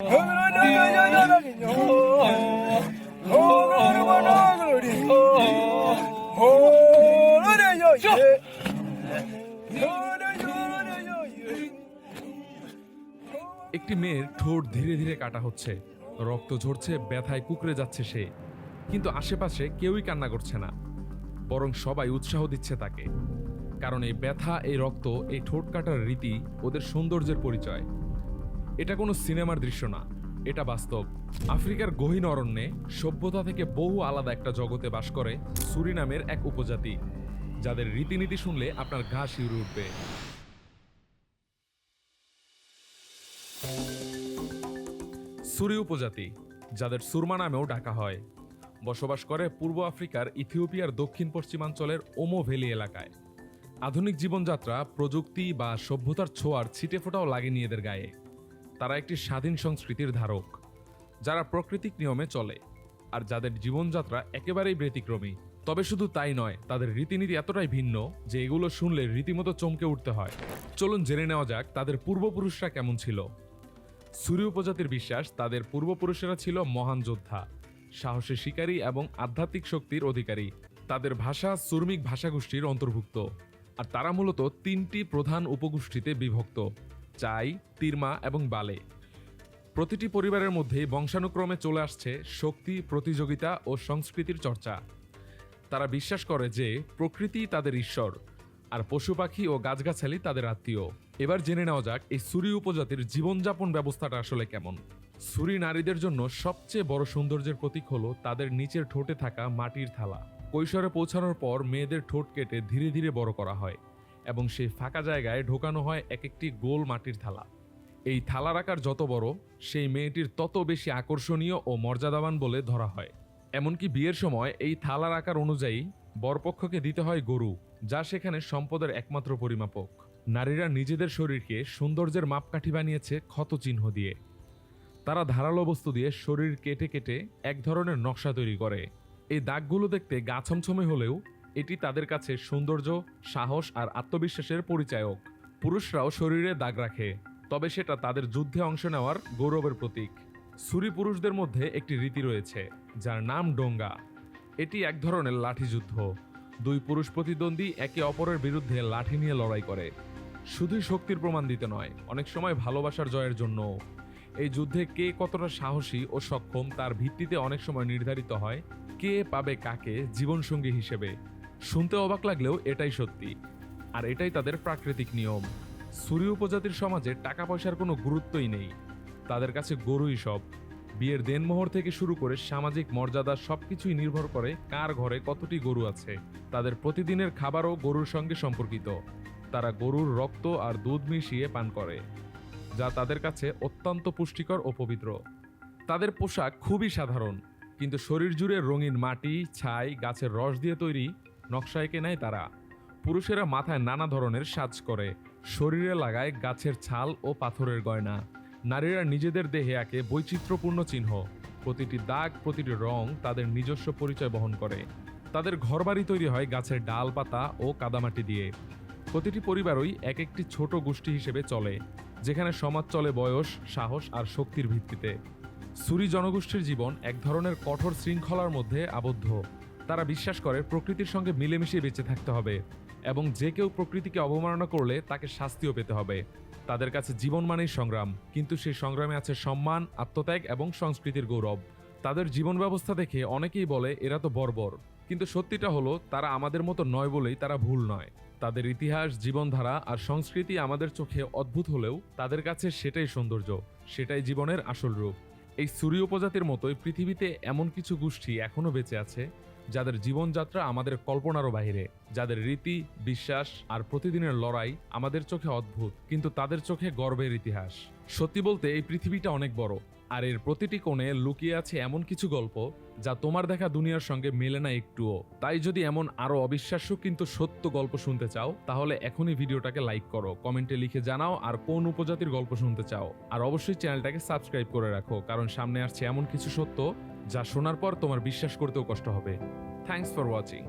একটি মেয়ের ঠোঁট ধীরে ধীরে কাটা হচ্ছে। রক্ত ঝরছে, ব্যথায় কুকড়ে যাচ্ছে সে। কিন্তু আশেপাশে কেউই কান্না করছে না। বরং সবাই উৎসাহ দিচ্ছে তাকে। কারণ এই ব্যথা, এই রক্ত, এই ঠোঁট কাটার রীতি ওদের সৌন্দর্যের পরিচয়। এটা কোনো সিনেমার দৃশ্য না। এটা বাস্তব। আফ্রিকার গহীন অরণ্যে সভ্যতা থেকে বহু আলাদা একটা জগতে বাস করে সুরি নামের এক উপজাতি, যাদের রীতিনীতি শুনলে আপনার ঘা শিউরে উঠবে। সুরি উপজাতি, যাদের সুরমা নামেও ডাকা হয়, বসবাস করে পূর্ব আফ্রিকার ইথিওপিয়ার দক্ষিণ পশ্চিমাঞ্চলের ওমো ভ্যালি এলাকায়। আধুনিক জীবনযাত্রা, প্রযুক্তি বা সভ্যতার ছোঁয়ার ছিটে ফোটাও লাগেনি এদের গায়ে। তারা একটি স্বাধীন সংস্কৃতির ধারক, যারা প্রকৃতিক নিয়মে চলে, আর যাদের জীবনযাত্রা একেবারেই ব্যতিক্রমী। তবে শুধু তাই নয়, তাদের রীতিনীতি এতটাই ভিন্ন যে এগুলো শুনলে রীতিমতো চমকে উঠতে হয়। চলুন জেনে নেওয়া যাক তাদের পূর্বপুরুষরা কেমন ছিল। সুরি উপজাতির বিশ্বাস, তাদের পূর্বপুরুষেরা ছিল মহান যোদ্ধা, সাহসী শিকারী এবং আধ্যাত্মিক শক্তির অধিকারী। তাদের ভাষা সুরমিক ভাষাগোষ্ঠীর অন্তর্ভুক্ত, আর তারা মূলত তিনটি প্রধান উপগোষ্ঠীতে বিভক্ত। চাই, তিরমা এবং বালে। প্রতিটি পরিবারের মধ্যে বংশানুক্রমে চলে আসছে শক্তি, প্রতিযোগিতা ও সংস্কৃতির চর্চা। তারা বিশ্বাস করে যে প্রকৃতি তাদের ঈশ্বর, আর পশু পাখি ও গাছগাছালি তাদের আত্মীয়। এবার জেনে নেওয়া যাক এই সুরি উপজাতির জীবনযাপন ব্যবস্থাটা আসলে কেমন। সুরি নারীদের জন্য সবচেয়ে বড় সৌন্দর্যের প্রতীক হলো তাদের নিচের ঠোঁটে থাকা মাটির থালা। কৈশোরে পৌঁছানোর পর মেয়েদের ঠোঁট কেটে ধীরে ধীরে বড় করা হয়। এবং সেই ফাঁকা জায়গায় ঢোকানো হয় এক একটি গোল মাটির থালা। এই থালার আকার যত বড়, সেই মেয়েটির তত বেশি আকর্ষণীয় ও মর্যাদাবান বলে ধরা হয়। এমনকি বিয়ের সময় এই থালার আকার অনুযায়ী বরপক্ষকে দিতে হয় গরু, যা সেখানে সম্পদের একমাত্র পরিমাপক। নারীরা নিজেদের শরীরকে সৌন্দর্যের মাপকাঠি বানিয়েছে ক্ষত চিহ্ন দিয়ে। তারা ধারালো বস্তু দিয়ে শরীর কেটে কেটে এক ধরনের নকশা তৈরি করে। এই দাগগুলো দেখতে গা ছমছমে হলেও এটি তাদের কাছে সৌন্দর্য, সাহস আর আত্মবিশ্বাসের পরিচায়ক। পুরুষরাও শরীরে দাগ রাখে, তবে সেটা তাদের যুদ্ধে অংশ নেওয়ার গৌরবের প্রতীক। সুরি পুরুষদের মধ্যে একটি রীতি রয়েছে, যার নাম ডোঙ্গা। এটি এক ধরনের লাঠি যুদ্ধ দুই পুরুষ প্রতিদ্বন্দ্বী একে অপরের বিরুদ্ধে লাঠি নিয়ে লড়াই করে। শুধুই শক্তির প্রমাণ দিতে নয়, অনেক সময় ভালোবাসার জয়ের জন্য এই যুদ্ধে কে কতটা সাহসী ও সক্ষম তার ভিত্তিতে অনেক সময় নির্ধারিত হয়, কে পাবে কাকে জীবনসঙ্গী হিসেবে। শুনতে অবাক লাগলেও এটাই সত্যি। আর এটাই তাদের প্রাকৃতিক নিয়ম। সুরি উপজাতির সমাজে টাকা পয়সার কোনো গুরুত্বই নেই। তাদের কাছে গরুই সব। বিয়ের দেনমোহর থেকে শুরু করে সামাজিক মর্যাদা সবকিছুই নির্ভর করে কার ঘরে কতটি গরু আছে। তাদের প্রতিদিনের খাবারও গরুর সঙ্গে সম্পর্কিত। তারা গরুর রক্ত আর দুধ মিশিয়ে পান করে, যা তাদের কাছে অত্যন্ত পুষ্টিকর ও পবিত্র। তাদের পোশাক খুবই সাধারণ, কিন্তু শরীর জুড়ে রঙিন মাটি, ছাই, গাছের রস দিয়ে তৈরি নকশা এঁকে নেয় তারা। পুরুষেরা মাথায় নানা ধরনের সাজ করে, শরীরে লাগায় গাছের ছাল ও পাথরের গয়না। নারীরা নিজেদের দেহে আঁকে বৈচিত্র্যপূর্ণ চিহ্ন। প্রতিটি দাগ, প্রতিটি রং তাদের নিজস্ব পরিচয় বহন করে। তাদের ঘরবাড়ি তৈরি হয় গাছের ডাল পাতা ও কাদামাটি দিয়ে। প্রতিটি পরিবারই এক একটি ছোট গোষ্ঠী হিসেবে চলে, যেখানে সমাজ চলে বয়স, সাহস আর শক্তির ভিত্তিতে। সুরি জনগোষ্ঠীর জীবন এক ধরনের কঠোর শৃঙ্খলার মধ্যে আবদ্ধ। তারা বিশ্বাস করে প্রকৃতির সঙ্গে মিলেমিশে বেঁচে থাকতে হবে এবং যে কেউ প্রকৃতিকে অবমাননা করলে তাকে শাস্তিও পেতে হবে। তাদের কাছে জীবন মানেই সংগ্রাম, কিন্তু সেই সংগ্রামে আছে সম্মান, আত্মত্যাগ এবং সংস্কৃতির গৌরব। তাদের জীবন ব্যবস্থা দেখে অনেকেই বলে, এরা তো বর্বর। কিন্তু সত্যিটা হলো, তারা আমাদের মতো নয় বলেই তারা ভুল নয়। তাদের ইতিহাস, জীবনধারা আর সংস্কৃতি আমাদের চোখে অদ্ভুত হলেও তাদের কাছে সেটাই সৌন্দর্য, সেটাই জীবনের আসল রূপ। এই সুরি উপজাতির মতোই পৃথিবীতে এমন কিছু গোষ্ঠী এখনও বেঁচে আছে যাদের জীবনযাত্রা আমাদের কল্পনারও বাইরে যাদের রীতি, বিশ্বাস আর প্রতিদিনের লড়াই আমাদের চোখে অদ্ভুত, কিন্তু তাদের চোখে গর্বের ইতিহাস। সত্যি বলতে এই পৃথিবীটা অনেক বড়, আর এর প্রতিটি কোণে লুকিয়ে আছে এমন কিছু গল্প যা তোমার দেখা দুনিয়ার সঙ্গে মেলে না একটুও। তাই যদি এমন আরও অবিশ্বাস্য কিন্তু সত্য গল্প শুনতে চাও, তাহলে এখনই ভিডিওটাকে লাইক করো, কমেন্টে লিখে জানাও আর কোন উপজাতির গল্প শুনতে চাও। আর অবশ্যই চ্যানেলটাকে সাবস্ক্রাইব করে রাখো, কারণ সামনে আসছে এমন কিছু সত্য যা শোনার পর তোমার বিশ্বাস করতেও কষ্ট হবে। Thanks for watching